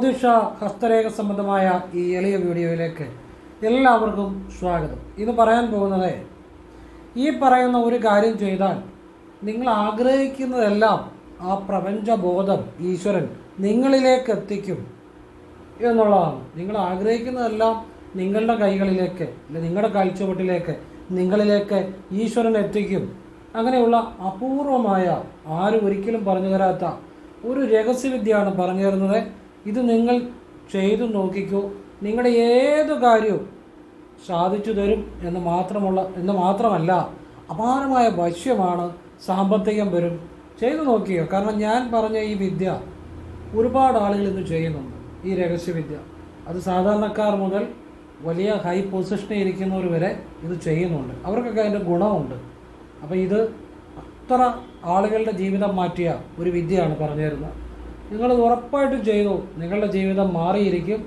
ജ്യോതിഷ ഹസ്തരേഖ സംബന്ധമായ ഈ എളിയ വീഡിയോയിലേക്ക് എല്ലാവർക്കും സ്വാഗതം. ഇത് പറയാൻ പോകുന്നത് ഈ പറയുന്ന ഒരു കാര്യം ചെയ്താൽ നിങ്ങൾ ആഗ്രഹിക്കുന്നതെല്ലാം ആ പ്രപഞ്ചബോധം ഈശ്വരൻ നിങ്ങളിലേക്ക് എത്തിക്കും എന്നുള്ളതാണ്. നിങ്ങൾ ആഗ്രഹിക്കുന്നതെല്ലാം നിങ്ങളുടെ കൈകളിലേക്ക് നിങ്ങളുടെ കാഴ്ചവട്ടിലേക്ക് നിങ്ങളിലേക്ക് ഈശ്വരൻ എത്തിക്കും. അങ്ങനെയുള്ള അപൂർവമായ ആരും ഒരിക്കലും പറഞ്ഞു തരാത്ത ഒരു രഹസ്യവിദ്യയാണ് പറഞ്ഞു തരുന്നത്. ഇത് നിങ്ങൾ ചെയ്തു നോക്കിക്കോ. നിങ്ങളുടെ ഏത് കാര്യവും സാധിച്ചു തരും എന്ന് മാത്രമുള്ള എന്ന് മാത്രമല്ല അപാരമായ വശ്യമാണ് സാമ്പത്തികം വരും. ചെയ്തു നോക്കിയോ. കാരണം ഞാൻ പറഞ്ഞ ഈ വിദ്യ ഒരുപാട് ആളുകൾ ഇന്ന് ചെയ്യുന്നുണ്ട്. ഈ രഹസ്യവിദ്യ അത് സാധാരണക്കാർ മുതൽ വലിയ ഹൈ പൊസിഷനിൽ ഇരിക്കുന്നവർ വരെ ഇത് ചെയ്യുന്നുണ്ട്. അവർക്കൊക്കെ അതിന്റെ ഗുണമുണ്ട്. അപ്പോൾ ഇത് അത്ര ആളുകളുടെ ജീവിതം മാറ്റിയ ഒരു വിദ്യയാണ് പറഞ്ഞു തരുന്നത് നിങ്ങളത് ഉറപ്പായിട്ടും ചെയ്തു. നിങ്ങളുടെ ജീവിതം മാറിയിരിക്കും.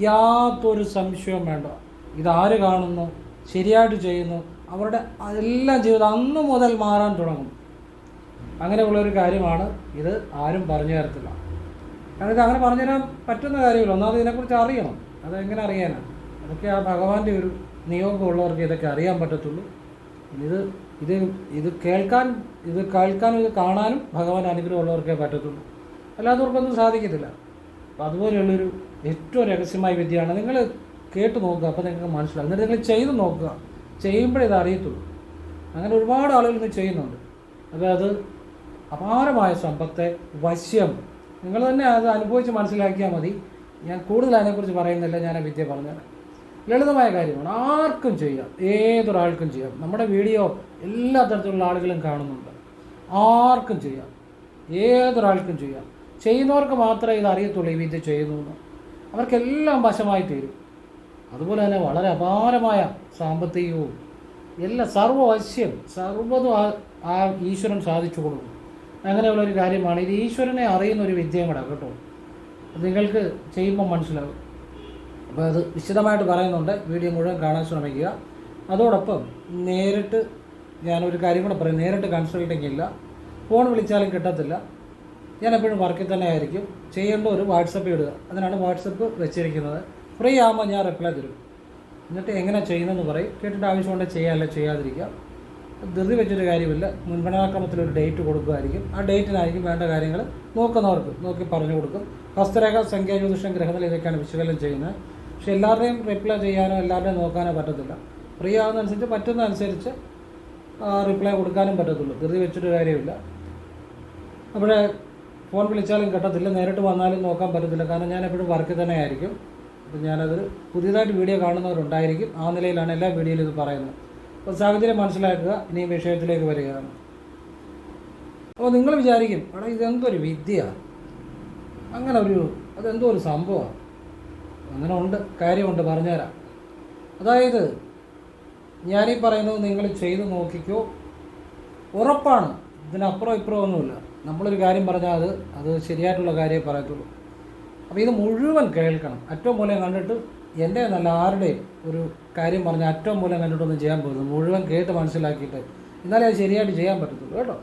യാതൊരു സംശയവും വേണ്ട. ഇതാര് കാണുന്നു ശരിയായിട്ട് ചെയ്യുന്നു അവരുടെ എല്ലാ ജീവിതം അന്ന് മുതൽ മാറാൻ തുടങ്ങും. അങ്ങനെയുള്ള ഒരു കാര്യമാണ് ഇത് ആരും പറഞ്ഞു തരത്തില്ല. കാരണം ഇത് അങ്ങനെ പറഞ്ഞു തരാൻ പറ്റുന്ന കാര്യമില്ല. ഒന്നാമത് ഇതിനെക്കുറിച്ച് അറിയണം. അതെങ്ങനെ അറിയാനാണ് അതൊക്കെ ആ ഭഗവാന്റെ ഒരു നിയോഗമുള്ളവർക്ക് ഇതൊക്കെ അറിയാൻ പറ്റത്തുള്ളൂ. ഇത് ഇത് ഇത് കേൾക്കാൻ ഇത് കേൾക്കാനും ഇത് കാണാനും ഭഗവാൻ അനുഗ്രഹമുള്ളവർക്കേ പറ്റത്തുള്ളൂ. അല്ലാത്തവർക്കൊന്നും സാധിക്കത്തില്ല. അപ്പോൾ അതുപോലെയുള്ളൊരു ഏറ്റവും രഹസ്യമായ വിദ്യയാണ് നിങ്ങൾ കേട്ട് നോക്കുക അപ്പോൾ നിങ്ങൾക്ക് മനസ്സിലാകും എന്നിട്ട് നിങ്ങൾ ചെയ്ത് നോക്കുക. ചെയ്യുമ്പോഴേ ഇത് അറിയത്തുള്ളൂ. അങ്ങനെ ഒരുപാട് ആളുകൾ ഇത് ചെയ്യുന്നുണ്ട്. അപ്പോൾ അത് അപാരമായ സമ്പത്തെ വശ്യം. നിങ്ങൾ തന്നെ അത് അനുഭവിച്ച് മനസ്സിലാക്കിയാൽ മതി. ഞാൻ കൂടുതൽ അതിനെക്കുറിച്ച് പറയുന്നില്ല ഞാൻ ആ വിദ്യ പറഞ്ഞത് ലളിതമായ കാര്യമാണ്. ആർക്കും ചെയ്യാം. ഏതൊരാൾക്കും ചെയ്യാം. നമ്മുടെ വീഡിയോ എല്ലാ തരത്തിലുള്ള ആളുകളും കാണുന്നുണ്ട്. ആർക്കും ചെയ്യാം. ഏതൊരാൾക്കും ചെയ്യാം. ചെയ്യുന്നവർക്ക് മാത്രമേ ഇത് അറിയത്തുള്ളൂ ഈ വിദ്യ ചെയ്യുന്നു എന്ന് അവർക്കെല്ലാം വശമായി തീരും. അതുപോലെ തന്നെ വളരെ അപാരമായ സാമ്പത്തികവും എല്ലാ സർവവശ്യം സർവതും ആ ഈശ്വരൻ സാധിച്ചു കൊടുക്കും. അങ്ങനെയുള്ള ഒരു കാര്യമാണ്. ഇത് ഈശ്വരനെ അറിയുന്ന ഒരു വിദ്യയും കൂടെ കേട്ടോ. നിങ്ങൾക്ക് ചെയ്യുമ്പോൾ മനസ്സിലാകും അപ്പോൾ അത് വിശദമായിട്ട് പറയുന്നുണ്ട്. വീഡിയോ മുഴുവൻ കാണാൻ ശ്രമിക്കുക. അതോടൊപ്പം നേരിട്ട് ഞാനൊരു കാര്യം കൂടെ പറയും. നേരിട്ട് കൺസൾട്ടിങ് ഇല്ല. ഫോൺ വിളിച്ചാലും കിട്ടത്തില്ല. ഞാൻ എപ്പോഴും വർക്കിൽ തന്നെ ആയിരിക്കും. ചെയ്യേണ്ട ഒരു വാട്സപ്പ് ഇടുക. അതിനാണ് വാട്സപ്പ് വെച്ചിരിക്കുന്നത്. ഫ്രീ ആകുമ്പോൾ ഞാൻ റിപ്ലൈ തരും. എന്നിട്ട് എങ്ങനെ ചെയ്യുന്നതെന്ന് പറയും. കേട്ടിട്ട് ആവശ്യമുണ്ടെങ്കിൽ ചെയ്യാമല്ല ചെയ്യാതിരിക്കുക ധൃതി വെച്ചൊരു കാര്യമില്ല. മുൻഗണനാക്രമത്തിൽ ഒരു ഡേറ്റ് കൊടുക്കുമായിരിക്കും. ആ ഡേറ്റിനായിരിക്കും വേണ്ട കാര്യങ്ങൾ നോക്കുന്നവർക്ക് നോക്കി പറഞ്ഞു കൊടുക്കും. ഹസ്തരേഖ സംഖ്യാ ജ്യോതിഷം ഗ്രഹത്തിൽ ഇതൊക്കെയാണ് വിശകലനം ചെയ്യുന്നത്. പക്ഷേ എല്ലാവരുടെയും റിപ്ലൈ ചെയ്യാനോ എല്ലാവരുടെയും നോക്കാനോ പറ്റത്തില്ല. ഫ്രീ ആകുന്നതനുസരിച്ച് പറ്റുന്നതനുസരിച്ച് റിപ്ലൈ കൊടുക്കാനും പറ്റത്തുള്ളൂ. ധൃതി വെച്ചിട്ട് കാര്യമില്ല. അവിടെ ഫോൺ വിളിച്ചാലും കിട്ടത്തില്ല. നേരിട്ട് വന്നാലും നോക്കാൻ പറ്റത്തില്ല. കാരണം ഞാൻ എപ്പോഴും വർക്കിൽ തന്നെ ആയിരിക്കും അപ്പം ഞാനത് പുതിയതായിട്ട് വീഡിയോ കാണുന്നവരുണ്ടായിരിക്കും. ആ നിലയിലാണ് എല്ലാ വീഡിയോയിലും ഇത് പറയുന്നത്. അപ്പോൾ സാഹചര്യം മനസ്സിലാക്കുക. ഇനി വിഷയത്തിലേക്ക് വരികയാണ്. അപ്പോൾ നിങ്ങൾ വിചാരിക്കും എടാ ഇതെന്തൊരു വിദ്യ? അങ്ങനെ ഒരു അതെന്തോ ഒരു സംഭവമാണ് അങ്ങനെ ഉണ്ട്. കാര്യമുണ്ട്. പറഞ്ഞുതരാം. അതായത് ഞാനീ പറയുന്നത് നിങ്ങൾ ചെയ്ത് നോക്കിക്കോ. ഉറപ്പാണ്. ഇതിനപ്പുറം ഇപ്പുറം ഒന്നുമില്ല. നമ്മളൊരു കാര്യം പറഞ്ഞാൽ അത് അത് ശരിയായിട്ടുള്ള കാര്യമേ പറയത്തുള്ളൂ. അപ്പോൾ ഇത് മുഴുവൻ കേൾക്കണം. അറ്റവും മൂലം കണ്ടിട്ട് എന്റെ നല്ല ആരുടെയും ഒരു കാര്യം പറഞ്ഞാൽ അറ്റവും മൂലം കണ്ടിട്ടൊന്നും ചെയ്യാൻ പോകുന്നത് മുഴുവൻ കേട്ട് മനസ്സിലാക്കിയിട്ട് എന്നാലേ അത് ശരിയായിട്ട് ചെയ്യാൻ പറ്റത്തുള്ളൂ കേട്ടോ.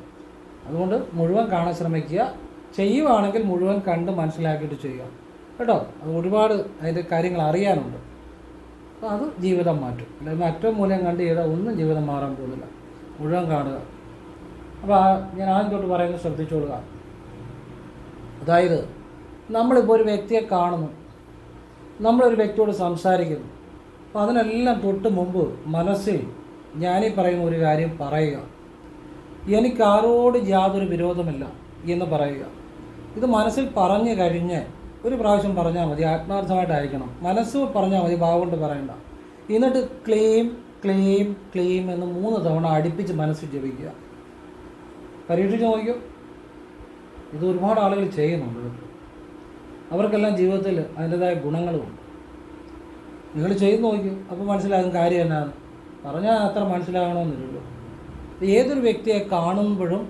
അതുകൊണ്ട് മുഴുവൻ കാണാൻ ശ്രമിക്കുക. ചെയ്യുവാണെങ്കിൽ മുഴുവൻ കണ്ട് മനസ്സിലാക്കിയിട്ട് ചെയ്യുക കേട്ടോ. അത് ഒരുപാട് അതിന്റെ കാര്യങ്ങൾ അറിയാനുണ്ട്. അപ്പോൾ അത് ജീവിതം മാറ്റും. അല്ലെങ്കിൽ അറ്റവും മൂലം കണ്ട് ചെയ്താൽ ഒന്നും ജീവിതം മാറാൻ പോകുന്നില്ല. മുഴുവൻ കാണുക. അപ്പോൾ ഞാൻ ആദ്യം തൊട്ട് പറയുന്നത് ശ്രദ്ധിച്ചോളുക. അതായത് നമ്മളിപ്പോൾ ഒരു വ്യക്തിയെ കാണുന്നു. നമ്മളൊരു വ്യക്തിയോട് സംസാരിക്കുന്നു. അപ്പോൾ അതിനെല്ലാം തൊട്ട് മുമ്പ് മനസ്സിൽ ഞാനീ പറയുന്ന ഒരു കാര്യം പറയുക. എനിക്ക് ആരോട് യാതൊരു വിരോധമില്ല എന്ന് പറയുക. ഇത് മനസ്സിൽ പറഞ്ഞു കഴിഞ്ഞ് ഒരു പ്രാവശ്യം പറഞ്ഞാൽ മതി ആത്മാർത്ഥമായിട്ടായിരിക്കണം. മനസ്സ് പറഞ്ഞാൽ മതി ഭാവം പറയണ്ട. എന്നിട്ട് ക്ലെയിം ക്ലെയിം ക്ലെയിം എന്ന് മൂന്ന് തവണ അടുപ്പിച്ച് മനസ്സ് ജപിക്കുക. പരീക്ഷിച്ച് നോക്കിയോ ഇത് ഒരുപാട് ആളുകൾ ചെയ്യുന്നുണ്ട്. അവർക്കെല്ലാം ജീവിതത്തിൽ അതിന്റെതായ ഗുണങ്ങളുമുണ്ട്. നിങ്ങൾ ചെയ്ത് നോക്കിയോ അപ്പോൾ മനസ്സിലാകും കാര്യം എന്നാണ്. പറഞ്ഞാൽ അത്ര മനസ്സിലാകണമെന്നില്ലല്ലോ. ഏതൊരു വ്യക്തിയെ കാണുമ്പോഴും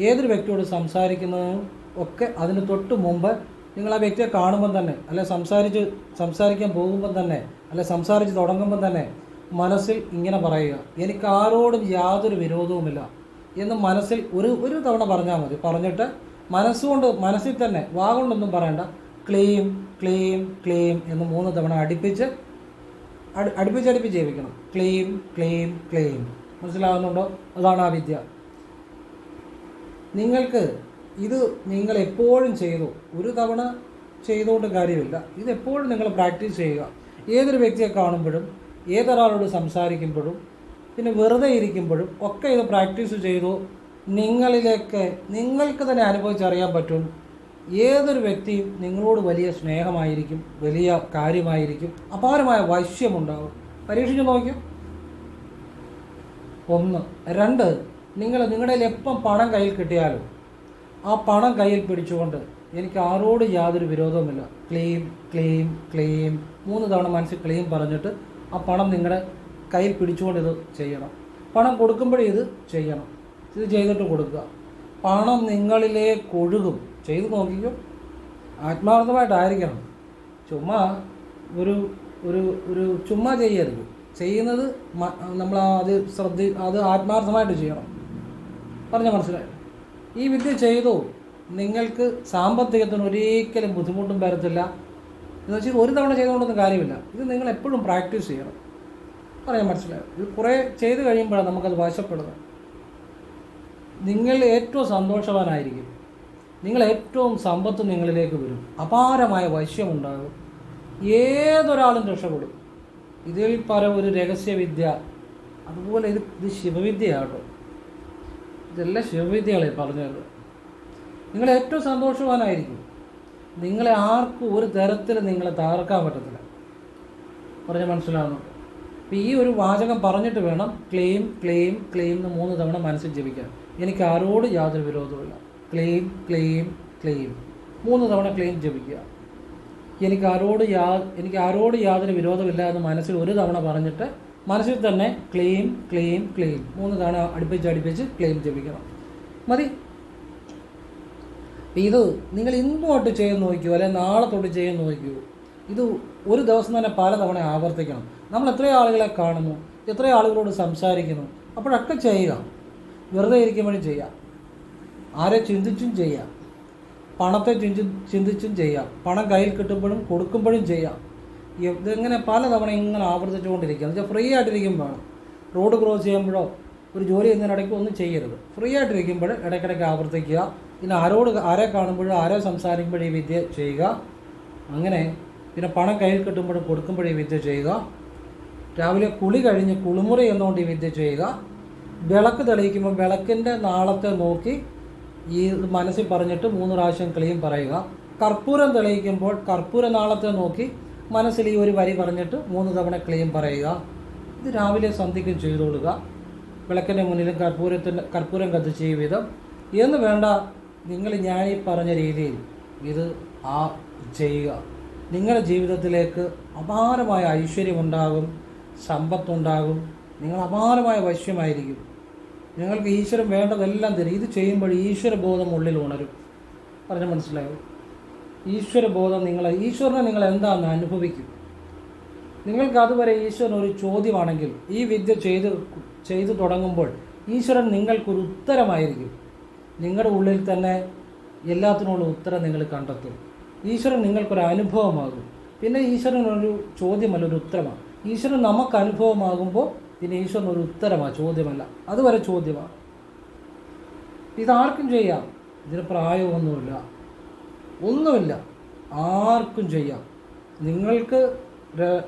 ഏതൊരു വ്യക്തിയോട് സംസാരിക്കുന്നതും ഒക്കെ അതിന് തൊട്ട് മുമ്പ് നിങ്ങൾ ആ വ്യക്തിയെ കാണുമ്പം തന്നെ അല്ലെ സംസാരിച്ച് സംസാരിക്കാൻ പോകുമ്പം തന്നെ അല്ലെ സംസാരിച്ച് തുടങ്ങുമ്പം തന്നെ മനസ്സിൽ ഇങ്ങനെ പറയുക. എനിക്ക് ആരോടും യാതൊരു വിരോധവുമില്ല. എന്ന് മനസ്സിൽ ഒരു ഒരു തവണ പറഞ്ഞാൽ മതി. പറഞ്ഞിട്ട് മനസ്സുകൊണ്ട് മനസ്സിൽ തന്നെ വാഗൊണ്ടൊന്നും പറയണ്ട. ക്ലെയിം ക്ലെയിം ക്ലെയിം എന്ന് മൂന്ന് തവണ അടുപ്പിച്ച് അടി- അടുപ്പിച്ച് ജീവിക്കണം ക്ലെയിം ക്ലെയിം ക്ലെയിം മനസ്സിലാകുന്നുണ്ടോ അതാണ് ആ വിദ്യ. നിങ്ങൾക്ക് ഇത് നിങ്ങൾ എപ്പോഴും ചെയ്തു. ഒരു തവണ ചെയ്തുകൊണ്ട് കാര്യമില്ല. ഇത് എപ്പോഴും നിങ്ങൾ പ്രാക്ടീസ് ചെയ്യുക. ഏതൊരു വ്യക്തിയെ കാണുമ്പോഴും ഏതൊരാളോട് സംസാരിക്കുമ്പോഴും പിന്നെ വെറുതെ ഇരിക്കുമ്പോഴും ഒക്കെ ഇത് പ്രാക്ടീസ് ചെയ്തു. നിങ്ങളിലേക്ക് നിങ്ങൾക്ക് തന്നെ അനുഭവിച്ചറിയാൻ പറ്റും. ഏതൊരു വ്യക്തിയും നിങ്ങളോട് വലിയ സ്നേഹമായിരിക്കും വലിയ കാര്യമായിരിക്കും അപാരമായ വശ്യമുണ്ടാകും പരീക്ഷിച്ച് നോക്കിയോ? ഒന്ന്. രണ്ട്. നിങ്ങൾ നിങ്ങളുടെ എപ്പം പണം കയ്യിൽ കിട്ടിയാലും ആ പണം കയ്യിൽ പിടിച്ചുകൊണ്ട് എനിക്ക് ആരോട് യാതൊരു വിരോധവുമില്ല. ക്ലെയിം ക്ലെയിം ക്ലെയിം മൂന്ന് തവണ മനസ്സിൽ ക്ലെയിം പറഞ്ഞിട്ട് ആ പണം നിങ്ങളുടെ കയ്യിൽ പിടിച്ചുകൊണ്ട് ഇത് ചെയ്യണം. പണം കൊടുക്കുമ്പോഴേ ഇത് ചെയ്യണം. ഇത് ചെയ്തിട്ട് കൊടുക്കുക. പണം നിങ്ങളിലേക്ക് ഒഴുകും ചെയ്ത് നോക്കിക്കോ. ആത്മാർത്ഥമായിട്ടായിരിക്കണം. ചുമ്മാ ഒരു ഒരു ഒരു ചുമ്മാ ചെയ്യരുത്. ചെയ്യുന്നത് നമ്മൾ അത് ശ്രദ്ധ അത് ആത്മാർത്ഥമായിട്ട് ചെയ്യണം. പറഞ്ഞ മനസ്സിലായി? ഈ വിദ്യ ചെയ്തു. നിങ്ങൾക്ക് സാമ്പത്തികത്തിന് ഒരിക്കലും ബുദ്ധിമുട്ടും വരത്തില്ല. എന്ന് വെച്ചാൽ ഒരു തവണ ചെയ്തുകൊണ്ടൊന്നും കാര്യമില്ല. ഇത് നിങ്ങൾ എപ്പോഴും പ്രാക്ടീസ് ചെയ്യണം. പറയാൻ മനസ്സിലായത് ഇത് കുറേ ചെയ്ത് കഴിയുമ്പോഴാണ് നമുക്കത് വശപ്പെടുന്നത്. നിങ്ങൾ ഏറ്റവും സന്തോഷവാനായിരിക്കും. നിങ്ങൾ ഏറ്റവും സമ്പത്ത് നിങ്ങളിലേക്ക് വരും. അപാരമായ വശ്യമുണ്ടാകും. ഏതൊരാളും രക്ഷപ്പെടും. ഇതിൽ പല ഒരു രഹസ്യവിദ്യ. അതുപോലെ ഇത് ഇത് ശിവവിദ്യയാട്ടോ. ഇതെല്ലാം ശിവവിദ്യകളെ പറഞ്ഞത്. നിങ്ങൾ ഏറ്റവും സന്തോഷവാനായിരിക്കും. നിങ്ങളെ ആർക്കും ഒരു തരത്തിൽ നിങ്ങളെ തകർക്കാൻ പറ്റത്തില്ല. പറഞ്ഞ് മനസ്സിലാവുന്നു അപ്പം ഈ ഒരു വാചകം പറഞ്ഞിട്ട് വേണം ക്ലെയിം ക്ലെയിം ക്ലെയിം എന്ന് മൂന്ന് തവണ മനസ്സിൽ ജപിക്കാൻ. എനിക്ക് ആരോട് യാതൊരു വിരോധമില്ല ക്ലെയിം ക്ലെയിം ക്ലെയിം മൂന്ന് തവണ ക്ലെയിം ജപിക്കുക. എനിക്ക് ആരോട് യാ എനിക്ക് ആരോട് യാതൊരു വിരോധമില്ല എന്ന് മനസ്സിൽ ഒരു തവണ പറഞ്ഞിട്ട് മനസ്സിൽ തന്നെ ക്ലെയിം ക്ലെയിം ക്ലെയിം മൂന്ന് തവണ അടുപ്പിച്ച് അടുപ്പിച്ച് ക്ലെയിം ജപിക്കണം. മതി. ഇത് നിങ്ങൾ ഇന്നോട്ട് ചെയ്യാൻ നോക്കിയോ അല്ലെങ്കിൽ നാളെ തൊട്ട് ചെയ്യാൻ നോക്കിയോ ഇത് ഒരു ദിവസം തന്നെ പല തവണ ആവർത്തിക്കണം. നമ്മൾ എത്ര ആളുകളെ കാണുന്നു എത്ര ആളുകളോട് സംസാരിക്കുന്നു. അപ്പോഴൊക്കെ ചെയ്യുക. വെറുതെ ഇരിക്കുമ്പോഴും ചെയ്യാം ആരെ ചിന്തിച്ചും ചെയ്യാം പണത്തെ ചിന്തി ചിന്തിച്ചും ചെയ്യാം പണം കയ്യിൽ കിട്ടുമ്പോഴും കൊടുക്കുമ്പോഴും ചെയ്യാം ഇതെങ്ങനെ പലതവണ ഇങ്ങനെ ആവർത്തിച്ചുകൊണ്ടിരിക്കുക എന്ന് വെച്ചാൽ ഫ്രീ ആയിട്ടിരിക്കുമ്പോൾ റോഡ് ക്രോസ് ചെയ്യുമ്പോഴോ ഒരു ജോലി ചെയ്യുന്നതിനിടയ്ക്ക് ഒന്നും ചെയ്യരുത്. ഫ്രീ ആയിട്ടിരിക്കുമ്പോൾ ഇടയ്ക്കിടയ്ക്ക് ആവർത്തിക്കുക. പിന്നെ ആരോട് ആരെ കാണുമ്പോഴും ആരെ സംസാരിക്കുമ്പോഴും ഈ വിദ്യ ചെയ്യുക. അങ്ങനെ പിന്നെ പണം കയ്യിൽ കിട്ടുമ്പോഴും കൊടുക്കുമ്പോഴും ഈ വിദ്യ ചെയ്യുക. രാവിലെ കുളി കഴിഞ്ഞ് കുളിമുറി എന്നുകൊണ്ട് ഈ വിദ്യ ചെയ്യുക. വിളക്ക് തെളിയിക്കുമ്പോൾ വിളക്കിന്റെ നാളത്തെ നോക്കി ഈ മനസ്സിൽ പറഞ്ഞിട്ട് മൂന്ന് പ്രാവശ്യം ക്ലീം പറയുക. കർപ്പൂരം തെളിയിക്കുമ്പോൾ കർപ്പൂര നാളത്തെ നോക്കി മനസ്സിൽ ഈ ഒരു വരി പറഞ്ഞിട്ട് മൂന്ന് തവണ ക്ലീം പറയുക. ഇത് രാവിലെ സന്ധിക്കും ചെയ്തു കൊടുക്കുക. വിളക്കിന്റെ മുന്നിലും കർപ്പൂരത്തിന്റെ കർപ്പൂരം കത്തിച്ച് ഈ വിധം. എന്ന് വേണ്ട നിങ്ങൾ ഞാൻ ഈ പറഞ്ഞ രീതിയിൽ ഇത് ആ ചെയ്യുക. നിങ്ങളുടെ ജീവിതത്തിലേക്ക് അപാരമായ ഐശ്വര്യമുണ്ടാകും. സമ്പത്തുണ്ടാകും. നിങ്ങൾ അപാരമായ വശ്യമായിരിക്കും. നിങ്ങൾക്ക് ഈശ്വരൻ വേണ്ടതെല്ലാം തരും. ഇത് ചെയ്യുമ്പോൾ ഈശ്വരബോധം ഉള്ളിൽ ഉണരും. പറഞ്ഞ മനസ്സിലായോ? ഈശ്വരബോധം നിങ്ങൾ ഈശ്വരനെ നിങ്ങൾ എന്താണെന്ന് അനുഭവിക്കും. നിങ്ങൾക്ക് അതുവരെ ഈശ്വരൻ ഒരു ചോദ്യമാണെങ്കിൽ ഈ വിദ്യ ചെയ്ത് ചെയ്തു തുടങ്ങുമ്പോൾ ഈശ്വരൻ നിങ്ങൾക്കൊരു ഉത്തരമായിരിക്കും. നിങ്ങളുടെ ഉള്ളിൽ തന്നെ എല്ലാത്തിനുള്ള ഉത്തരം നിങ്ങൾ കണ്ടെത്തും. ഈശ്വരൻ നിങ്ങൾക്കൊരു അനുഭവമാകും. പിന്നെ ഈശ്വരൻ ഒരു ചോദ്യമല്ല ഒരു ഉത്തരമാണ്. ഈശ്വരൻ നമുക്ക് അനുഭവമാകുമ്പോൾ പിന്നെ ഈശ്വരൻ ഒരു ഉത്തരമാണ് ചോദ്യമല്ല. അതുവരെ ചോദ്യമാണ്. ഇതാർക്കും ചെയ്യാം. ഇതിന് പ്രായമൊന്നുമില്ല. ഒന്നുമില്ല. ആർക്കും ചെയ്യാം. നിങ്ങൾക്ക്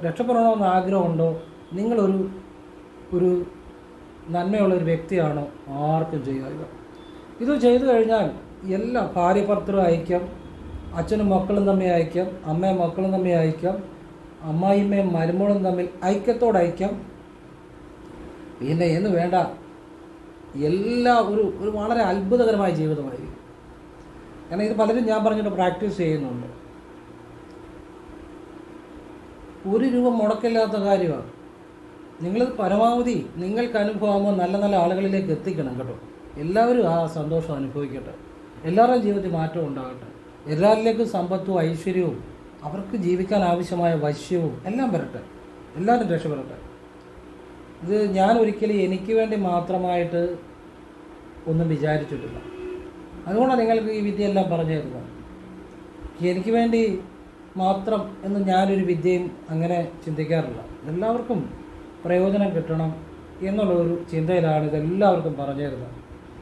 രക്ഷപ്പെടണമെന്ന് ആഗ്രഹമുണ്ടോ? നിങ്ങളൊരു ഒരു നന്മയുള്ള ഒരു വ്യക്തിയാണോ? ആർക്കും ചെയ്യാം ഇത്. ചെയ്തു കഴിഞ്ഞാൽ എല്ലാ ഭാര്യ ഭർത്തരും അയക്കാം അച്ഛനും മക്കളും തമ്മിൽ അയക്കാം അമ്മയും മക്കളും തമ്മിൽ ഐക്യം അമ്മായിമ്മയും മരുമോളും തമ്മിൽ ഐക്യത്തോട് ഐക്യം പിന്നെ എന്ന് വേണ്ട എല്ലാ ഒരു ഒരു വളരെ അത്ഭുതകരമായ ജീവിതമായിരിക്കും. കാരണം ഇത് പലരും ഞാൻ പറഞ്ഞിട്ട് പ്രാക്ടീസ് ചെയ്യുന്നുണ്ട്. ഒരു രൂപ മുടക്കില്ലാത്ത കാര്യമാണ്. നിങ്ങൾ പരമാവധി നിങ്ങൾക്ക് അനുഭവമാകുമ്പോൾ നല്ല നല്ല ആളുകളിലേക്ക് എത്തിക്കണം കേട്ടോ. എല്ലാവരും ആ സന്തോഷം അനുഭവിക്കട്ടെ. എല്ലാവരുടെയും ജീവിതത്തിൽ മാറ്റം ഉണ്ടാകട്ടെ. എല്ലാവരിലേക്കും സമ്പത്തും ഐശ്വര്യവും അവർക്ക് ജീവിക്കാൻ ആവശ്യമായ വശ്യവും എല്ലാം വരട്ടെ. എല്ലാവരും രക്ഷപ്പെടട്ടെ ഇത് ഞാൻ ഒരിക്കലും എനിക്ക് വേണ്ടി മാത്രമായിട്ട് ഒന്നും വിചാരിച്ചിട്ടില്ല. അതുകൊണ്ടാണ് നിങ്ങൾക്ക് ഈ വിദ്യയെല്ലാം പറഞ്ഞു തരുന്നത്. എനിക്ക് വേണ്ടി മാത്രം എന്ന് ഞാനൊരു വിദ്യയും അങ്ങനെ ചിന്തിക്കാറില്ല. എല്ലാവർക്കും പ്രയോജനം കിട്ടണം എന്നുള്ള ഒരു ചിന്തയിലാണ് ഇതെല്ലാവർക്കും പറഞ്ഞു തരുന്നത്.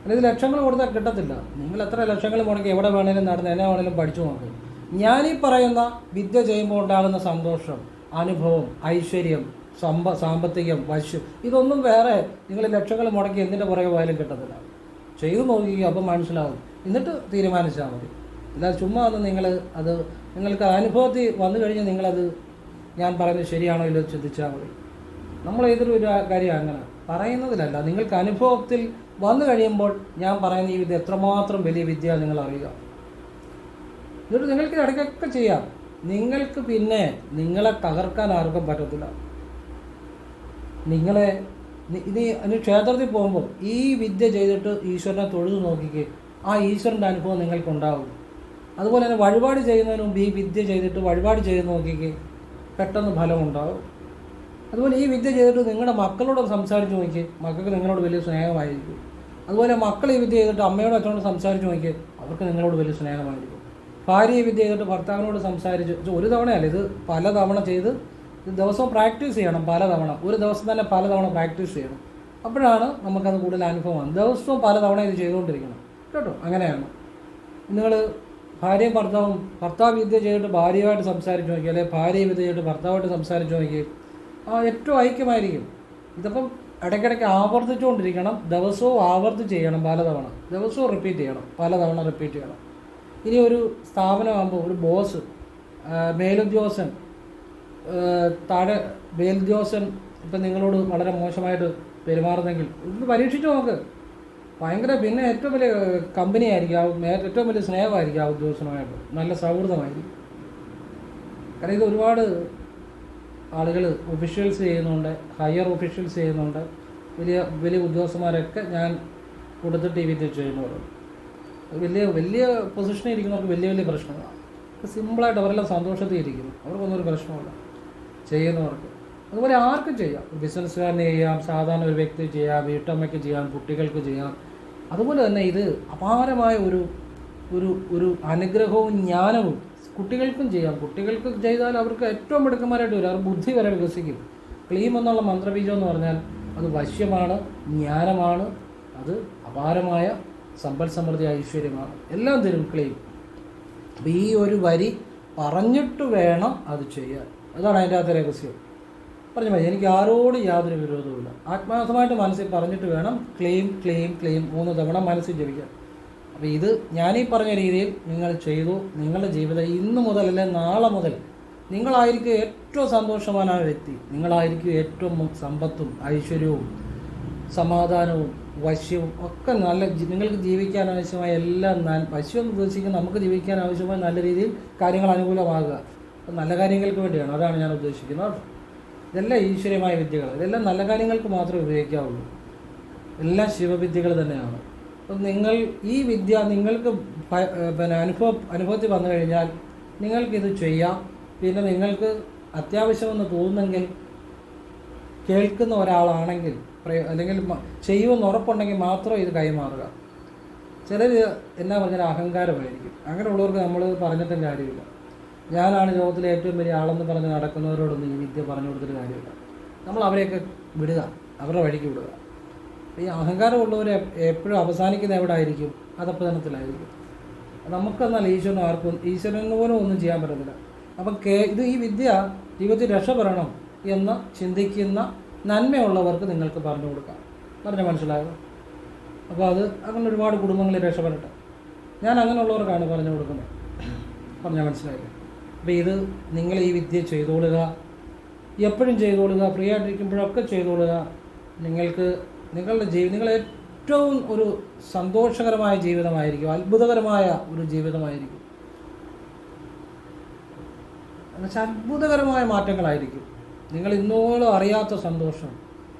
അല്ല ഇത് ലക്ഷങ്ങൾ കൊടുത്താൽ കിട്ടത്തില്ല. നിങ്ങൾ എത്ര ലക്ഷങ്ങൾ മുടക്കി എവിടെ വേണേലും നടന്ന് എന്നെ വേണേലും പഠിച്ചു നോക്ക്. ഞാനീ പറയുന്ന വിദ്യ ചെയ്യുമ്പോൾ ഉണ്ടാകുന്ന സന്തോഷം അനുഭവം ഐശ്വര്യം സമ്പ സാമ്പത്തികം വശ്യം ഇതൊന്നും വേറെ നിങ്ങൾ ലക്ഷങ്ങൾ മുടക്കി എന്തിന്റെ പുറകെ പോയാലും കിട്ടത്തില്ല. ചെയ്തു നോക്കിക്കുക അപ്പം മനസ്സിലാവും. എന്നിട്ട് തീരുമാനിച്ചാൽ മതി. എന്നാൽ ചുമ്മാ ഒന്ന് നിങ്ങൾ അത് നിങ്ങൾക്ക് അനുഭവത്തിൽ വന്നു കഴിഞ്ഞാൽ നിങ്ങളത് ഞാൻ പറയുന്നത് ശരിയാണോ ഇല്ലോ ചിന്തിച്ചാൽ മതി. നമ്മൾ ഏതൊരു ഒരു കാര്യം അങ്ങനെ പറയുന്നതിലല്ല. നിങ്ങൾക്ക് അനുഭവത്തിൽ വന്നു കഴിയുമ്പോൾ ഞാൻ പറയുന്ന ഈ വിദ്യ എത്രമാത്രം വലിയ വിദ്യ നിങ്ങൾ അറിയുക. എന്നിട്ട് നിങ്ങൾക്ക് ഇടയ്ക്കൊക്കെ ചെയ്യാം. നിങ്ങൾക്ക് പിന്നെ നിങ്ങളെ തകർക്കാൻ ആർക്കും പറ്റത്തില്ല. നിങ്ങളെ ഇനി ഇനി ക്ഷേത്രത്തിൽ പോകുമ്പോൾ ഈ വിദ്യ ചെയ്തിട്ട് ഈശ്വരനെ തൊഴുതു നോക്കിക്കേ ആ ഈശ്വരന്റെ അനുഭവം നിങ്ങൾക്കുണ്ടാവും. അതുപോലെ തന്നെ വഴിപാട് ചെയ്യുന്നതിന് മുമ്പ് ഈ വിദ്യ ചെയ്തിട്ട് വഴിപാട് ചെയ്ത് നോക്കിക്ക് പെട്ടെന്ന് ഫലമുണ്ടാവും. അതുപോലെ ഈ വിദ്യ ചെയ്തിട്ട് നിങ്ങളുടെ മക്കളോട് സംസാരിച്ച് നോക്കിയേ മക്കൾക്ക് നിങ്ങളോട് വലിയ സ്നേഹമായിരിക്കും. അതുപോലെ മക്കൾ ഈ വിദ്യ ചെയ്തിട്ട് അമ്മയോട് അച്ഛനോട് സംസാരിച്ച് നോക്കിയേ അവർക്ക് നിങ്ങളോട് വലിയ സ്നേഹമായിരിക്കും. ഭാര്യ ഈ വിദ്യ ചെയ്തിട്ട് ഭർത്താവിനോട് സംസാരിച്ച് ഒരു തവണയല്ല ഇത് പല തവണ ചെയ്ത് ദിവസവും പ്രാക്ടീസ് ചെയ്യണം പല തവണ ഒരു ദിവസം തന്നെ പല തവണ പ്രാക്ടീസ് ചെയ്യണം. അപ്പോഴാണ് നമുക്കത് കൂടുതൽ അനുഭവം. ദിവസവും പല തവണ ഇത് ചെയ്തുകൊണ്ടിരിക്കണം. കേട്ടോ? അങ്ങനെയാണ്. നിങ്ങൾ ഭാര്യയും ഭർത്താവും ഭർത്താവ് വിദ്യ ചെയ്തിട്ട് ഭാര്യയുമായിട്ട് സംസാരിച്ച് നോക്കി അല്ലെങ്കിൽ ഭാര്യ വിദ്യ ചെയ്തിട്ട് ഭർത്താവായിട്ട് സംസാരിച്ച് നോക്കി ആ ഏറ്റവും ഐക്യമായിരിക്കും. ഇതിപ്പം ഇടയ്ക്കിടയ്ക്ക് ആവർത്തിച്ചുകൊണ്ടിരിക്കണം ദിവസവും ആവർത്തിച്ച് ചെയ്യണം പലതവണ. ദിവസവും റിപ്പീറ്റ് ചെയ്യണം പലതവണ റിപ്പീറ്റ് ചെയ്യണം. ഇനി ഒരു സ്ഥാപനമാകുമ്പോൾ ഒരു ബോസ് മേലുദ്യോഗസ്ഥൻ താഴെ മേലുദ്യോഗസ്ഥൻ ഇപ്പം നിങ്ങളോട് വളരെ മോശമായിട്ട് പെരുമാറുന്നെങ്കിൽ ഒന്ന് പരീക്ഷിച്ച് നോക്ക്. ഭയങ്കര പിന്നെ ഏറ്റവും വലിയ കമ്പനി ആയിരിക്കും ഏറ്റവും വലിയ സ്നേഹമായിരിക്കും ആ ഉദ്യോഗസ്ഥനുമായിട്ട്. നല്ല സൗഹൃദമായിരിക്കും. കാരണം ഇത് ഒരുപാട് ആളുകൾ ഒഫീഷ്യൽസ് ചെയ്യുന്നുണ്ട് ഹയർ ഒഫീഷ്യൽസ് ചെയ്യുന്നുണ്ട്. വലിയ വലിയ ഉദ്യോഗസ്ഥന്മാരൊക്കെ ഞാൻ കൊടുത്തിട്ട് ഈ വിദ്യ ചെയ്യുന്നവരുണ്ട് വലിയ വലിയ പൊസിഷനിൽ ഇരിക്കുന്നവർക്ക് വലിയ വലിയ പ്രശ്നങ്ങളാണ് സിമ്പിളായിട്ട് അവരെല്ലാം സന്തോഷത്തിൽ ഇരിക്കുന്നു. അവർക്കൊന്നും ഒരു പ്രശ്നമില്ല ചെയ്യുന്നവർക്ക്. അതുപോലെ ആർക്കും ചെയ്യാം. ബിസിനസ്സുകാരന് ചെയ്യാം സാധാരണ ഒരു വ്യക്തി ചെയ്യാം വീട്ടമ്മയ്ക്ക് ചെയ്യാം കുട്ടികൾക്ക് ചെയ്യാം. അതുപോലെ തന്നെ ഇത് അപാരമായ ഒരു ഒരു ഒരു അനുഗ്രഹവും ജ്ഞാനവും കുട്ടികൾക്കും ചെയ്യാം. കുട്ടികൾക്ക് ചെയ്താൽ അവർക്ക് ഏറ്റവും മിടുക്കന്മാരായിട്ട് വരും. അവർ ബുദ്ധി വരെ വികസിക്കും. ക്ലീം എന്നുള്ള മന്ത്രബീജം എന്ന് പറഞ്ഞാൽ അത് വശ്യമാണ് ജ്ഞാനമാണ്. അത് അപാരമായ സമ്പൽ സമൃദ്ധി ഐശ്വര്യമാണ്. എല്ലാം തരും ക്ലെയിം അപ്പം ഈ ഒരു വരി പറഞ്ഞിട്ട് വേണം അത് ചെയ്യാൻ. അതാണ് അതിന്റെ അകത്തെ രഹസ്യം. പറഞ്ഞു മതി എനിക്ക് ആരോട് യാതൊരു വിരോധവുമില്ല ആത്മാർത്ഥമായിട്ട് മനസ്സിൽ പറഞ്ഞിട്ട് വേണം ക്ലെയിം ക്ലെയിം ക്ലെയിം മൂന്ന് തവണ മനസ്സിൽ ജപിക്കാൻ. അപ്പോൾ ഇത് ഞാനീ പറഞ്ഞ രീതിയിൽ നിങ്ങൾ ചെയ്തു. നിങ്ങളുടെ ജീവിതം ഇന്ന് മുതൽ അല്ലെങ്കിൽ നാളെ മുതൽ നിങ്ങളായിരിക്കും ഏറ്റവും സന്തോഷവാനായ വ്യക്തി. നിങ്ങളായിരിക്കും ഏറ്റവും സമ്പത്തും ഐശ്വര്യവും സമാധാനവും വശ്യവും ഒക്കെ നല്ല നിങ്ങൾക്ക് ജീവിക്കാൻ ആവശ്യമായ എല്ലാം വശ്യം എന്ന് ഉദ്ദേശിക്കുന്നത് നമുക്ക് ജീവിക്കാൻ ആവശ്യമായ നല്ല രീതിയിൽ കാര്യങ്ങൾ അനുകൂലമാകുക. നല്ല കാര്യങ്ങൾക്ക് വേണ്ടിയാണ്. അതാണ് ഞാൻ ഉദ്ദേശിക്കുന്നത് കേട്ടോ. ഇതെല്ലാം ഈശ്വര്യമായ വിദ്യകൾ. ഇതെല്ലാം നല്ല കാര്യങ്ങൾക്ക് മാത്രമേ ഉപയോഗിക്കാവുള്ളൂ. എല്ലാം ശിവവിദ്യകൾ തന്നെയാണ്. അപ്പം നിങ്ങൾ ഈ വിദ്യ നിങ്ങൾക്ക് പിന്നെ അനുഭവ അനുഭവത്തിൽ വന്നു കഴിഞ്ഞാൽ നിങ്ങൾക്കിത് ചെയ്യാം. പിന്നെ നിങ്ങൾക്ക് അത്യാവശ്യമെന്ന് തോന്നുന്നെങ്കിൽ കേൾക്കുന്ന ഒരാളാണെങ്കിൽ അല്ലെങ്കിൽ ചെയ്യുമെന്ന് ഉറപ്പുണ്ടെങ്കിൽ മാത്രം ഇത് കൈമാറുക. ചിലർ എന്നാ പറഞ്ഞാൽ അഹങ്കാരമായിരിക്കും. അങ്ങനെയുള്ളവർക്ക് നമ്മൾ പറഞ്ഞിട്ടും കാര്യമില്ല. ഞാനാണ് ലോകത്തിലെ ഏറ്റവും വലിയ ആളെന്ന് പറഞ്ഞ് നടക്കുന്നവരോടൊന്നും ഈ വിദ്യ പറഞ്ഞു കൊടുത്തിട്ട് കാര്യമില്ല. നമ്മൾ അവരെയൊക്കെ വിടുക അവരുടെ വഴിക്ക് വിടുക. ഈ അഹങ്കാരമുള്ളവർ എപ്പോഴും അവസാനിക്കുന്ന എവിടെ ആയിരിക്കും അതപ്പതനത്തിലായിരിക്കും. നമുക്കെന്നാൽ ഈശ്വരനും ആർക്കും ഈശ്വരന് പോലും ഒന്നും ചെയ്യാൻ പറ്റത്തില്ല. അപ്പം കേ ഇത് ഈ വിദ്യ ജീവിതത്തിൽ രക്ഷപ്പെടണം എന്ന് ചിന്തിക്കുന്ന നന്മയുള്ളവർക്ക് നിങ്ങൾക്ക് പറഞ്ഞു കൊടുക്കാം. പറഞ്ഞ മനസ്സിലായോ? അപ്പോൾ അത് അങ്ങനെ ഒരുപാട് കുടുംബങ്ങളെ രക്ഷപ്പെടട്ടെ. ഞാൻ അങ്ങനെയുള്ളവർക്കാണ് പറഞ്ഞു കൊടുക്കുന്നത്. പറഞ്ഞാൽ മനസ്സിലായില്ലേ? അപ്പോൾ ഇത് നിങ്ങൾ ഈ വിദ്യ ചെയ്തോളുക. എപ്പോഴും ചെയ്തോളുക. ഫ്രീ ആയിട്ടിരിക്കുമ്പോഴൊക്കെ ചെയ്തോളുക. നിങ്ങൾക്ക് നിങ്ങളുടെ ജീവി നിങ്ങൾ ഏറ്റവും ഒരു സന്തോഷകരമായ ജീവിതമായിരിക്കും. അത്ഭുതകരമായ ഒരു ജീവിതമായിരിക്കും. എന്നുവെച്ചാൽ അത്ഭുതകരമായ മാറ്റങ്ങളായിരിക്കും. നിങ്ങൾ ഇന്നോളം അറിയാത്ത സന്തോഷം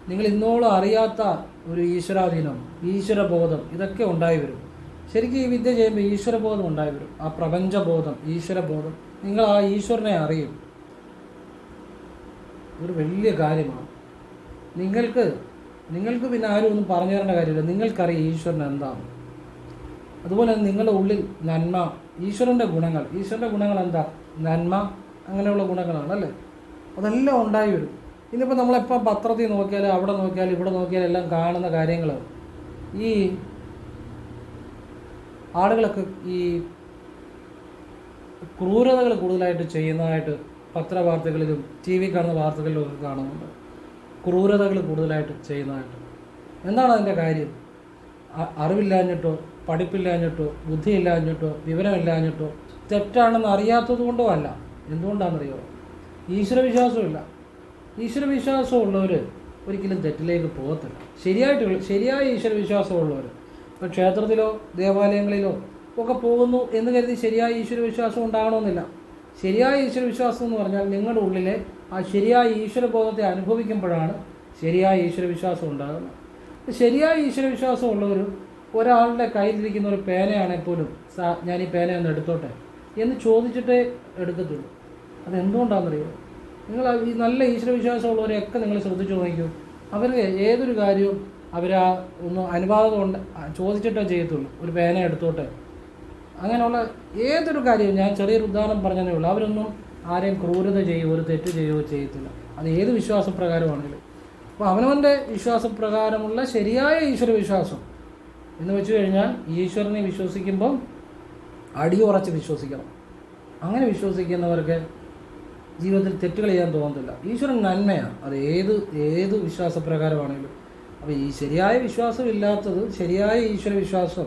നിങ്ങൾ ഇന്നോളം അറിയാത്ത ഒരു ഈശ്വരാധീനം ഈശ്വരബോധം ഇതൊക്കെ ഉണ്ടായി വരും ശരിക്കും ഈ വിദ്യ ചെയ്യുമ്പോൾ ഈശ്വരബോധം ഉണ്ടായി വരും ആ പ്രപഞ്ചബോധം ഈശ്വരബോധം നിങ്ങൾ ആ ഈശ്വരനെ അറിയും. ഒരു വലിയ കാര്യമാണ്. നിങ്ങൾക്ക് നിങ്ങൾക്ക് പിന്നെ ആരും ഒന്നും പറഞ്ഞു തരേണ്ട കാര്യമില്ല. നിങ്ങൾക്കറിയാം ഈശ്വരൻ എന്താണ്. അതുപോലെ തന്നെ നിങ്ങളുടെ ഉള്ളിൽ നന്മ ഈശ്വരന്റെ ഗുണങ്ങൾ. ഈശ്വരന്റെ ഗുണങ്ങൾ എന്താ? നന്മ അങ്ങനെയുള്ള ഗുണങ്ങളാണ് അല്ലേ? അതെല്ലാം ഉണ്ടായി വരും ഇന്നിപ്പോൾ നമ്മളെപ്പോൾ പത്രത്തിൽ നോക്കിയാലും അവിടെ നോക്കിയാലും ഇവിടെ നോക്കിയാലും എല്ലാം കാണുന്ന കാര്യങ്ങൾ. ഈ ആളുകളൊക്കെ ഈ ക്രൂരതകൾ കൂടുതലായിട്ട് ചെയ്യുന്നതായിട്ട് പത്രവാർത്തകളിലും ടി വി കാണുന്ന വാർത്തകളിലും ഒക്കെ കാണുന്നുണ്ട്. ക്രൂരതകൾ കൂടുതലായിട്ട് ചെയ്യുന്നതായിട്ട്. എന്താണ് അതിന്റെ കാര്യം? അറിവില്ലാഞ്ഞിട്ടോ പഠിപ്പില്ലാഞ്ഞിട്ടോ ബുദ്ധിയില്ലാഞ്ഞിട്ടോ വിവരമില്ലാഞ്ഞിട്ടോ തെറ്റാണെന്ന് അറിയാത്തത് കൊണ്ടോ അല്ല? എന്തുകൊണ്ടാണെന്നറിയോ? ഈശ്വരവിശ്വാസമില്ല ഈശ്വരവിശ്വാസം ഉള്ളവർ ഒരിക്കലും തെറ്റിലേക്ക് പോകത്തില്ല. ശരിയായിട്ടുള്ള ശരിയായ ഈശ്വരവിശ്വാസമുള്ളവർ ഇപ്പോൾ ക്ഷേത്രത്തിലോ ദേവാലയങ്ങളിലോ ഒക്കെ പോകുന്നു എന്ന് കരുതി ശരിയായ ഈശ്വരവിശ്വാസം ഉണ്ടാകണമെന്നില്ല. ശരിയായ ഈശ്വരവിശ്വാസം എന്ന് പറഞ്ഞാൽ നിങ്ങളുടെ ഉള്ളിലെ ആ ശരിയായ ഈശ്വരബോധത്തെ അനുഭവിക്കുമ്പോഴാണ് ശരിയായ ഈശ്വരവിശ്വാസം ഉണ്ടാകുന്നത്. ശരിയായ ഈശ്വരവിശ്വാസം ഉള്ളവർ ഒരാളുടെ കയ്യിലിരിക്കുന്ന ഒരു പേനയാണെങ്കിൽ പോലും സാ ഞാൻ ഈ പേന ഒന്ന് എടുത്തോട്ടെ? എന്ന് ചോദിച്ചിട്ടേ എടുക്കത്തുള്ളൂ. അതെന്തുകൊണ്ടാണെന്നറിയോ? നിങ്ങൾ ഈ നല്ല ഈശ്വരവിശ്വാസമുള്ളവരെയൊക്കെ നിങ്ങൾ ശ്രദ്ധിച്ചു നോക്കൂ അവർ ഏതൊരു കാര്യവും അവരാ ഒന്ന് അനുവാദം കൊണ്ട് ചോദിച്ചിട്ടേ ചെയ്യത്തുള്ളൂ. ഒരു പേന എടുത്തോട്ടെ. അങ്ങനെയുള്ള ഏതൊരു കാര്യവും ഞാൻ ചെറിയൊരു ഉദാഹരണം പറഞ്ഞതേ ഉള്ളൂ. അവരൊന്നും ആരെയും ക്രൂരത ചെയ്യുകയോ ഒരു തെറ്റ് ചെയ്യുകയോ ചെയ്യത്തില്ല. അത് ഏത് വിശ്വാസപ്രകാരമാണെങ്കിലും. അപ്പോൾ അവനവന്റെ വിശ്വാസപ്രകാരമുള്ള ശരിയായ ഈശ്വരവിശ്വാസം എന്ന് വെച്ച് കഴിഞ്ഞാൽ ഈശ്വരനെ വിശ്വസിക്കുമ്പം അടിയുറച്ച് വിശ്വസിക്കണം. അങ്ങനെ വിശ്വസിക്കുന്നവർക്ക് ജീവിതത്തിൽ തെറ്റുകൾ ചെയ്യാൻ തോന്നത്തില്ല. ഈശ്വരൻ നന്മയാണ്. അത് ഏത് ഏത് വിശ്വാസപ്രകാരമാണെങ്കിലും. അപ്പോൾ ഈ ശരിയായ വിശ്വാസം ഇല്ലാത്തത് ശരിയായ ഈശ്വര വിശ്വാസം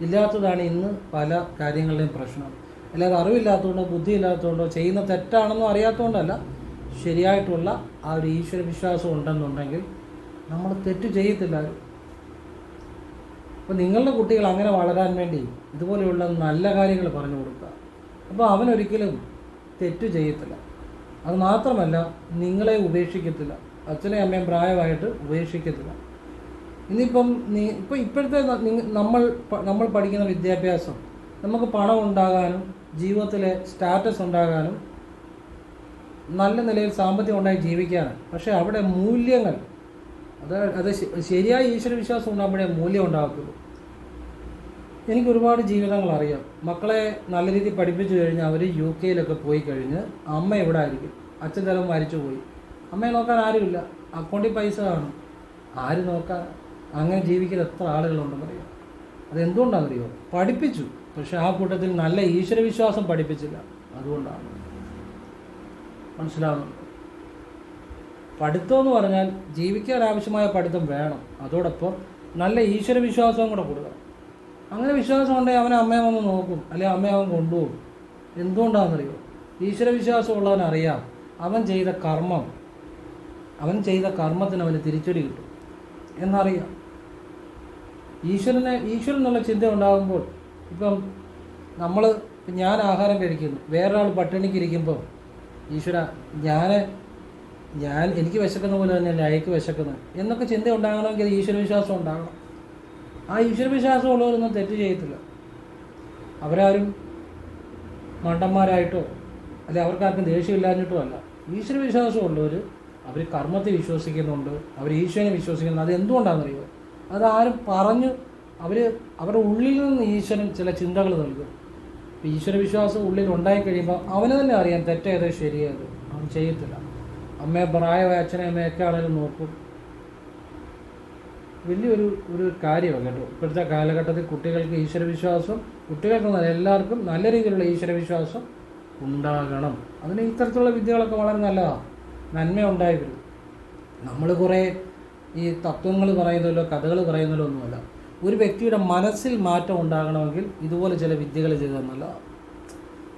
ഇല്ലാത്തതാണ് ഇന്ന് പല കാര്യങ്ങളുടെയും പ്രശ്നം. അല്ലാതെ അറിവില്ലാത്തതുകൊണ്ടോ ബുദ്ധി ഇല്ലാത്തതുകൊണ്ടോ ചെയ്യുന്ന തെറ്റാണെന്നോ അറിയാത്തതുകൊണ്ടല്ല ശരിയായിട്ടുള്ള ആ ഒരു ഈശ്വര വിശ്വാസം ഉണ്ടെന്നുണ്ടെങ്കിൽ നമ്മൾ തെറ്റ് ചെയ്യത്തില്ല. അപ്പോൾ നിങ്ങളുടെ കുട്ടികൾ അങ്ങനെ വളരാൻ വേണ്ടി ഇതുപോലെയുള്ള നല്ല കാര്യങ്ങൾ പറഞ്ഞു കൊടുക്കുക. അപ്പോൾ അവനൊരിക്കലും തെറ്റ് ചെയ്യത്തില്ല. അത് മാത്രമല്ല നിങ്ങളെ ഉപേക്ഷിക്കത്തില്ല. അച്ഛനെയും അമ്മയും പ്രായമായിട്ട് ഉപേക്ഷിക്കത്തില്ല. ഇനിയിപ്പം നീ ഇപ്പം ഇപ്പോഴത്തെ നമ്മൾ നമ്മൾ പഠിക്കുന്ന വിദ്യാഭ്യാസം നമുക്ക് പണം ഉണ്ടാകാനും ജീവിതത്തിലെ സ്റ്റാറ്റസ് ഉണ്ടാകാനും നല്ല നിലയിൽ സാമ്പത്തികം ഉണ്ടായി ജീവിക്കാനും പക്ഷേ അവിടെ മൂല്യങ്ങൾ അത് അത് ശരിയായ ശരിയായ ഈശ്വരവിശ്വാസം ഉണ്ടാകുമ്പോഴേ മൂല്യം ഉണ്ടാകത്തുള്ളൂ. എനിക്ക് ഒരുപാട് ജീവിതങ്ങൾ അറിയാം മക്കളെ നല്ല രീതിയിൽ പഠിപ്പിച്ചു കഴിഞ്ഞാൽ അവർ യു കെയിലൊക്കെ പോയി കഴിഞ്ഞ് അമ്മ എവിടെ ആയിരിക്കും അച്ഛൻ തലം മരിച്ചു പോയി അമ്മയെ നോക്കാൻ ആരുമില്ല. അക്കൗണ്ടിൽ പൈസ കാണും. ആര് നോക്കാൻ? അങ്ങനെ ജീവിക്കുന്ന എത്ര ആളുകളുണ്ടെന്ന് അറിയാം. അതെന്തുകൊണ്ടാണെന്നറിയോ? പഠിപ്പിച്ചു. പക്ഷെ ആ കൂട്ടത്തിൽ നല്ല ഈശ്വരവിശ്വാസം പഠിപ്പിച്ചില്ല. അതുകൊണ്ടാണ്. മനസ്സിലാവുന്നുണ്ട്? പഠിത്തം എന്ന് പറഞ്ഞാൽ ജീവിക്കാൻ ആവശ്യമായ പഠിത്തം വേണം. അതോടൊപ്പം നല്ല ഈശ്വരവിശ്വാസവും കൂടെ കൊടുക്കണം. അങ്ങനെ വിശ്വാസം ഉണ്ടെങ്കിൽ അവനെ അമ്മയെ വന്ന് നോക്കും. അല്ലെങ്കിൽ അമ്മയെ അവൻ കൊണ്ടുപോകും. എന്തുകൊണ്ടാണെന്നറിയോ? ഈശ്വരവിശ്വാസം ഉള്ളവനറിയാം അവൻ ചെയ്ത കർമ്മം അവൻ ചെയ്ത കർമ്മത്തിന് അവന് തിരിച്ചടി കിട്ടും. എന്നറിയാം. ഈശ്വരനെ ഈശ്വരൻ എന്നുള്ള ചിന്ത ഉണ്ടാകുമ്പോൾ ഇപ്പം നമ്മൾ ഞാൻ ആഹാരം കഴിക്കുന്നു. വേറൊരാൾ പട്ടിണിക്കിരിക്കുമ്പോൾ ഈശ്വര ഞാൻ ഞാൻ എനിക്ക് വിശക്കുന്ന പോലെ തന്നെ അയക്ക് വിശക്കുന്നത്? എന്നൊക്കെ ചിന്ത ഉണ്ടാകണമെങ്കിൽ ഈശ്വരവിശ്വാസം ഉണ്ടാകണം. ആ ഈശ്വരവിശ്വാസം ഉള്ളവരൊന്നും തെറ്റ് ചെയ്യത്തില്ല. അവരാരും മണ്ടന്മാരായിട്ടോ അല്ലെ അവർക്കാർക്കും ദേഷ്യമില്ലാഞ്ഞിട്ടോ അല്ല. ഈശ്വരവിശ്വാസം ഉള്ളവർ അവർ കർമ്മത്തെ വിശ്വസിക്കുന്നുണ്ട് അവർ ഈശ്വരനെ വിശ്വസിക്കുന്നുണ്ട്. അത് എന്തുകൊണ്ടാണെന്നറിയോ? അതാരും പറഞ്ഞ് അവർ അവരുടെ ഉള്ളിൽ നിന്ന് ഈശ്വരൻ ചില ചിന്തകൾ നൽകും. ഇപ്പം ഈശ്വരവിശ്വാസം ഉള്ളിൽ ഉണ്ടായി കഴിയുമ്പോൾ അവന് തന്നെ അറിയാം തെറ്റേത് ശരിയേത്. അവൻ ചെയ്യത്തില്ല. അമ്മയെ പ്രായമായ അച്ഛനെ അമ്മയൊക്കെ ആണെങ്കിലും നോക്കും. വലിയൊരു ഒരു കാര്യമാണ് കേട്ടോ ഇപ്പോഴത്തെ കാലഘട്ടത്തിൽ കുട്ടികൾക്ക് ഈശ്വരവിശ്വാസം കുട്ടികൾക്ക് എല്ലാവർക്കും നല്ല രീതിയിലുള്ള ഈശ്വരവിശ്വാസം ഉണ്ടാകണം. അതിന് ഇത്തരത്തിലുള്ള വിദ്യകളൊക്കെ വളരെ നല്ലതാണ്. നന്മ ഉണ്ടായി വരും നമ്മൾ കുറേ ഈ തത്വങ്ങൾ പറയുന്നതിലോ കഥകൾ പറയുന്നതിലോ ഒന്നുമല്ല. ഒരു വ്യക്തിയുടെ മനസ്സിൽ മാറ്റം ഉണ്ടാകണമെങ്കിൽ ഇതുപോലെ ചില വിദ്യകൾ ചെയ്താൽ നല്ലതാണ്.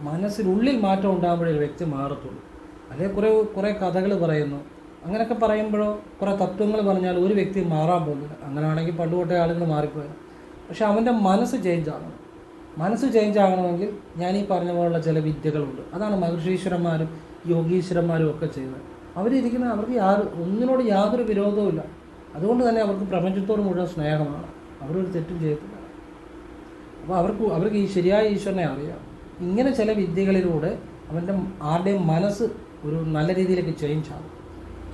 മനസ്സിനുള്ളിൽ മാറ്റം ഉണ്ടാകുമ്പോഴേ ഒരു വ്യക്തി മാറത്തുള്ളൂ. അല്ലെങ്കിൽ കുറേ കുറേ കഥകൾ പറയുന്നു. അങ്ങനെയൊക്കെ പറയുമ്പോഴോ കുറേ തത്വങ്ങൾ പറഞ്ഞാൽ ഒരു വ്യക്തി മാറാൻ പോകുന്നില്ല. അങ്ങനെയാണെങ്കിൽ പണ്ട് തൊട്ടേ ആളുകൾ മാറിപ്പോയത്. പക്ഷെ അവന്റെ മനസ്സ് ചേഞ്ച് ആകണം മനസ്സ് ചേഞ്ച് ആകണമെങ്കിൽ ഞാൻ ഈ പറഞ്ഞ പോലുള്ള ചില വിദ്യകളുണ്ട്. അതാണ് മഹർഷീശ്വരന്മാരും യോഗീശ്വരന്മാരും ഒക്കെ ചെയ്യുന്നത്. അവരിരിക്കുന്ന അവർക്ക് യാതൊരു ഒന്നിനോട് യാതൊരു വിരോധവുമില്ല അതുകൊണ്ട് തന്നെ അവർക്ക് പ്രപഞ്ചത്തോട് മുഴുവൻ സ്നേഹമാണ്. അവരൊരു തെറ്റും ചെയ്യത്തില്ല. അപ്പോൾ അവർക്ക് അവർക്ക് ഈ ശരിയായ ഈശ്വരനെ അറിയാം. ഇങ്ങനെ ചില വിദ്യകളിലൂടെ അവന്റെ ആരുടെയും മനസ്സ് ഒരു നല്ല രീതിയിലേക്ക് ചേഞ്ച് ആകും.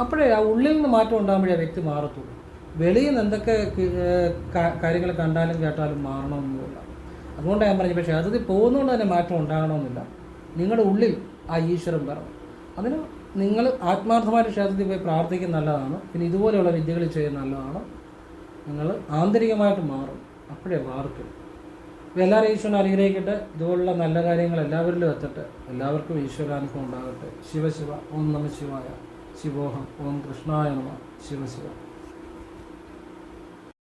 അപ്പോഴേ ആ ഉള്ളിൽ നിന്ന് മാറ്റം ഉണ്ടാകുമ്പോഴേ ആ വ്യക്തി മാറത്തുള്ളൂ. വെളിയിൽ നിന്ന് എന്തൊക്കെ കാര്യങ്ങൾ കണ്ടാലും കേട്ടാലും മാറണമെന്നില്ല. അതുകൊണ്ടാണ് ഞാൻ പറഞ്ഞത് പക്ഷേ അതിൽ പോകുന്നതുകൊണ്ട് തന്നെ മാറ്റം ഉണ്ടാകണമെന്നില്ല. നിങ്ങളുടെ ഉള്ളിൽ ആ ഈശ്വരൻ പറഞ്ഞു അതിന് നിങ്ങൾ ആത്മാർത്ഥമായിട്ട് ക്ഷേത്രത്തിൽ പോയി പ്രാർത്ഥിക്കുന്ന നല്ലതാണ്. പിന്നെ ഇതുപോലെയുള്ള വിദ്യകൾ ചെയ്യുന്ന നല്ലതാണ്. നിങ്ങൾ ആന്തരികമായിട്ട് മാറും. അപ്പോഴേ അപ്പോൾ എല്ലാവരും ഈശ്വരൻ അനുഗ്രഹിക്കട്ടെ. ഇതുപോലുള്ള നല്ല കാര്യങ്ങൾ എല്ലാവരിലും എത്തട്ടെ. എല്ലാവർക്കും ഈശ്വരാനുഭവം ഉണ്ടാകട്ടെ. ശിവശിവ. ഓം നമ ശിവായ. ശിവോഹം. ഓം കൃഷ്ണായ നമ. ശിവശിവ